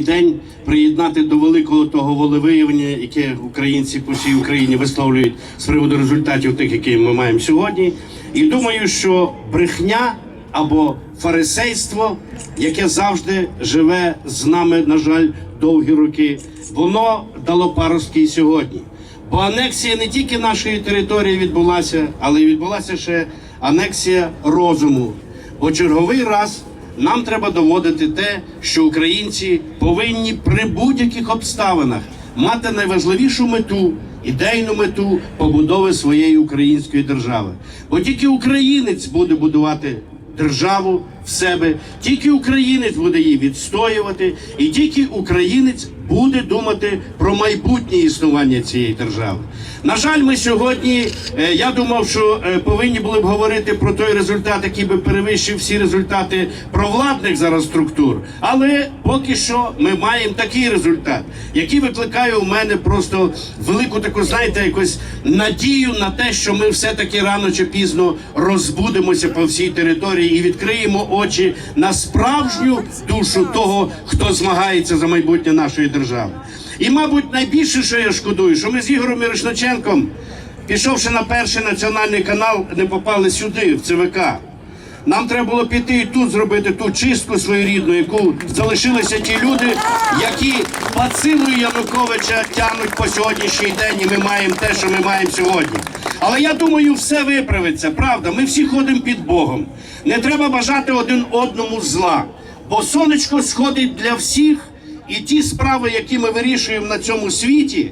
день приєднати до великого того волевиявлення, яке українці по всій Україні висловлюють з приводу результатів тих, які ми маємо сьогодні. І думаю, що брехня або фарисейство, яке завжди живе з нами, на жаль, довгі роки, воно дало паростки сьогодні. Бо анексія не тільки нашої території відбулася, але й відбулася ще анексія розуму. Бо черговий раз нам треба доводити те, що українці повинні при будь-яких обставинах мати найважливішу мету, ідейну мету побудови своєї української держави. Бо тільки українець буде будувати державу в себе, тільки українець буде її відстоювати, і тільки українець буде думати про майбутнє існування цієї держави. На жаль, ми сьогодні, е, я думав, що е, повинні були б говорити про той результат, який би перевищив всі результати провладних зараз структур. Але поки що ми маємо такий результат, який викликає у мене просто велику таку, знаєте, якусь надію на те, що ми все-таки рано чи пізно розбудемося по всій території і відкриємо очі на справжню душу того, хто змагається за майбутнє нашої держави. І, мабуть, найбільше, що я шкодую, що ми з Ігорем Мірошниченком, пішовши на перший національний канал, не попали сюди, в ЦВК. Нам треба було піти і тут зробити ту чистку своєрідну, яку залишилися ті люди, які бацилою Януковича тягнуть по сьогоднішній день, і ми маємо те, що ми маємо сьогодні. Але я думаю, все виправиться. Правда, ми всі ходимо під Богом. Не треба бажати один одному зла, бо сонечко сходить для всіх, і ті справи, які ми вирішуємо на цьому світі.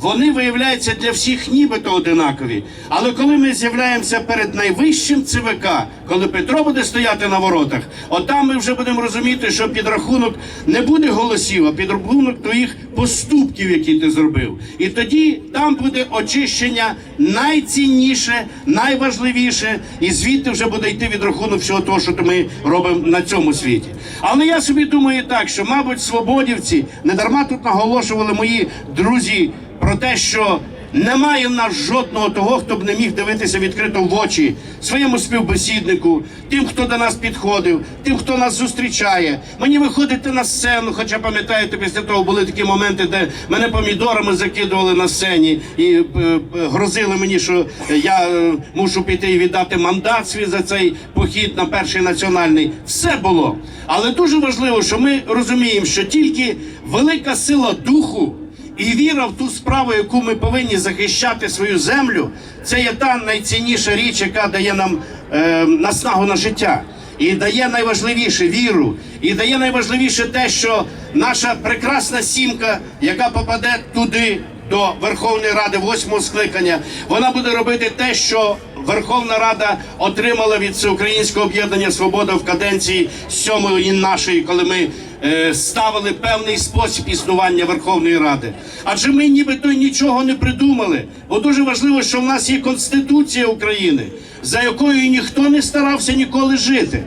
Вони виявляються для всіх нібито одинакові. Але коли ми з'являємося перед найвищим ЦВК, коли Петро буде стояти на воротах, отам ми вже будемо розуміти, що підрахунок не буде голосів, а підрахунок твоїх поступків, які ти зробив. І тоді там буде очищення найцінніше, найважливіше, і звідти вже буде йти відрахунок всього того, що ми робимо на цьому світі. Але я собі думаю так, що, мабуть, свободівці не дарма тут наголошували мої друзі про те, що немає в нас жодного того, хто б не міг дивитися відкрито в очі своєму співбесіднику, тим, хто до нас підходив, тим, хто нас зустрічає. Мені виходити на сцену, хоча пам'ятаєте, після того були такі моменти, де мене помідорами закидували на сцені і е, е, грозили мені, що я е, мушу піти і віддати мандат свій за цей похід на перший національний. Все було. Але дуже важливо, що ми розуміємо, що тільки велика сила духу. І віра в ту справу, яку ми повинні захищати свою землю, це є та найцінніша річ, яка дає нам е, наснагу на життя. І дає найважливіше віру, і дає найважливіше те, що наша прекрасна сімка, яка попаде туди до Верховної Ради восьмого скликання, вона буде робити те, що Верховна Рада отримала від Всеукраїнського об'єднання Свобода в каденції сьомої нашої, коли ми ставили певний спосіб існування Верховної Ради. Адже ми нібито нічого не придумали. Бо дуже важливо, що в нас є Конституція України, за якою ніхто не старався ніколи жити.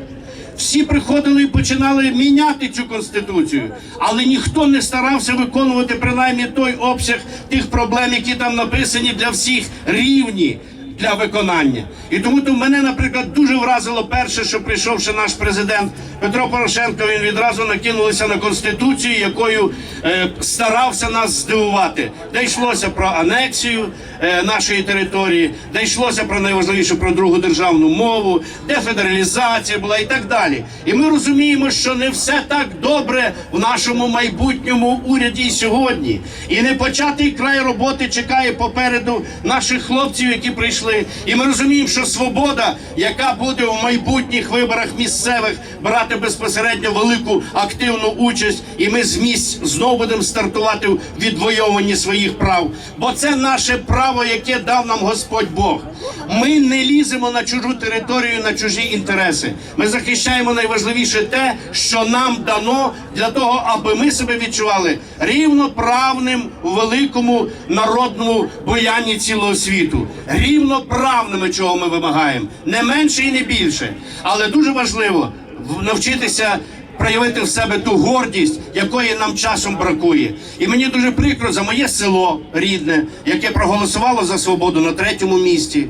Всі приходили і починали міняти цю конституцію, але ніхто не старався виконувати принаймні той обсяг тих проблем, які там написані для всіх рівні для виконання. І тому то мене, наприклад, дуже вразило перше, що прийшовши наш президент Петро Порошенко, він відразу накинулися на конституцію, якою е, старався нас здивувати. Де йшлося про анексію е, нашої території, де йшлося про найважливіше про другу державну мову, дефедералізація була і так далі. І ми розуміємо, що не все так добре в нашому майбутньому уряді сьогодні. І не початий край роботи чекає попереду наших хлопців, які прийшли. І ми розуміємо, що свобода, яка буде в майбутніх виборах місцевих брати безпосередньо велику активну участь, і ми з місць знову будемо стартувати в відвоюванні своїх прав. Бо це наше право, яке дав нам Господь Бог. Ми не ліземо на чужу територію, на чужі інтереси. Ми захищаємо найважливіше те, що нам дано для того, аби ми себе відчували рівноправним у великому народному боянні цілого світу. Рівноправними, чого ми вимагаємо, не менше і не більше. Але дуже важливо навчитися проявити в себе ту гордість, якої нам часом бракує. І мені дуже прикро за моє село рідне, яке проголосувало за свободу на третьому місці.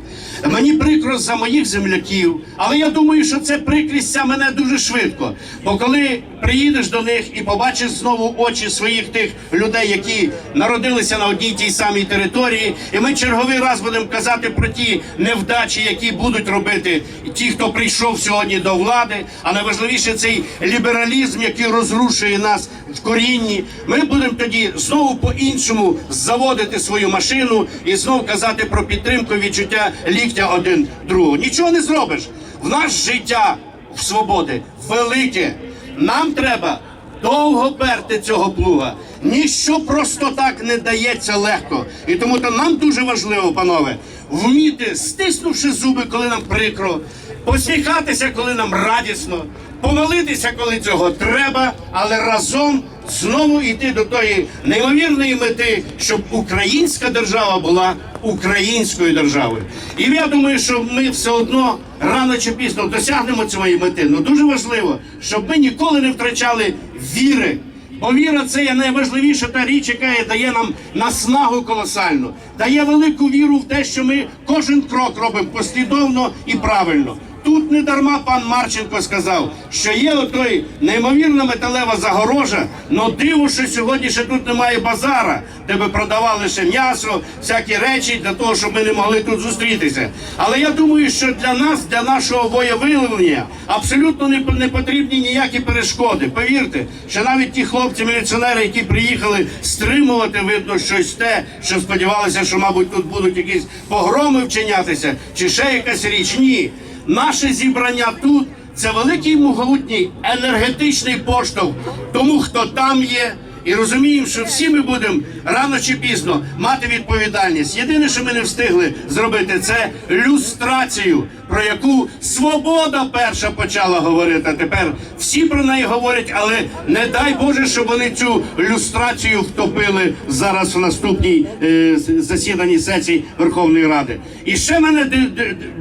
Мені прикро за моїх земляків, але я думаю, що це прикрість мене дуже швидко. Бо коли приїдеш до них і побачиш знову очі своїх тих людей, які народилися на одній тій самій території, і ми черговий раз будемо казати про ті невдачі, які будуть робити ті, хто прийшов сьогодні до влади. А найважливіше цей лібералізм, який розрушує нас в корінні. Ми будемо тоді знову по-іншому заводити свою машину і знову казати про підтримку відчуття ліктя один другого. Нічого не зробиш. В нас життя в свободи велике. Нам треба довго перти цього плуга. Ніщо просто так не дається легко. І тому то нам дуже важливо, панове, вміти, стиснувши зуби, коли нам прикро, посміхатися, коли нам радісно, помолитися, коли цього треба, але разом знову йти до тої неймовірної мети, щоб українська держава була українською державою. І я думаю, що ми все одно рано чи пізно досягнемо цієї мети. Ну дуже важливо, щоб ми ніколи не втрачали віри. Бо віра це є найважливіша та річ, яка дає нам наснагу колосальну, дає велику віру в те, що ми кожен крок робимо послідовно і правильно. Тут не дарма пан Марченко сказав, що є отой неймовірна металева загорожа, но диво, що сьогодні ще тут немає базара, де би продавали ще м'ясо, всякі речі для того, щоб ми не могли тут зустрітися. Але я думаю, що для нас, для нашого воєвиявлення, абсолютно не, не потрібні ніякі перешкоди. Повірте, що навіть ті хлопці-міліціонери, які приїхали стримувати, видно щось те, що сподівалися, що, мабуть, тут будуть якісь погроми вчинятися, чи ще якась річ. Ні. Наше зібрання тут це великий могутній енергетичний поштовх тому, хто там є. І розуміємо, що всі ми будемо рано чи пізно мати відповідальність. Єдине, що ми не встигли зробити, це люстрацію, про яку свобода перша почала говорити. А тепер всі про неї говорять, але не дай Боже, щоб вони цю люстрацію втопили зараз в наступній е, засіданні сесії Верховної Ради. І ще мене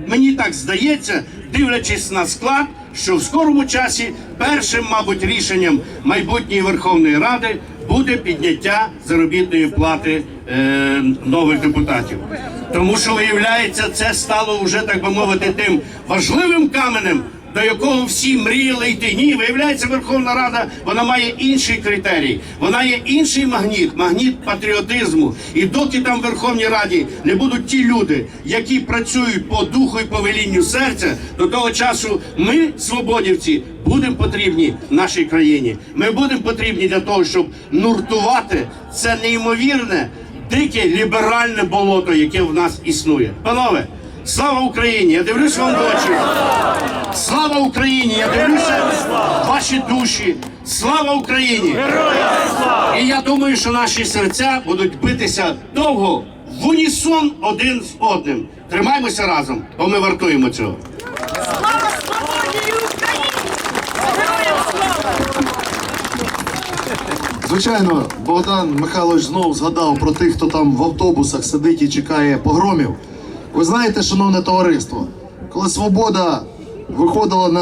мені так здається, дивлячись на склад, що в скорому часі першим, мабуть, рішенням майбутньої Верховної Ради буде підняття заробітної плати е, нових депутатів. Тому що виявляється, це стало вже так би мовити тим важливим каменем. До якого всі мріяли йти. Ні, виявляється, Верховна Рада вона має інший критерій, вона є інший магніт, магніт патріотизму. І доки там в Верховній Раді не будуть ті люди, які працюють по духу і по велінню серця, до того часу ми, свободівці, будемо потрібні нашій країні. Ми будемо потрібні для того, щоб нуртувати це неймовірне, дике ліберальне болото, яке в нас існує. Панове, слава Україні! Я дивлюсь вам в очі. Україні! Я дивлюся ваші душі. Слава Україні! І я думаю, що наші серця будуть битися довго в унісон один з одним. Тримаймося разом, бо ми вартуємо цього. Слава свободі Україні! Звичайно, Богдан Михайлович знову згадав про тих, хто там в автобусах сидить і чекає погромів. Ви знаєте, шановне товариство, коли свобода виходила на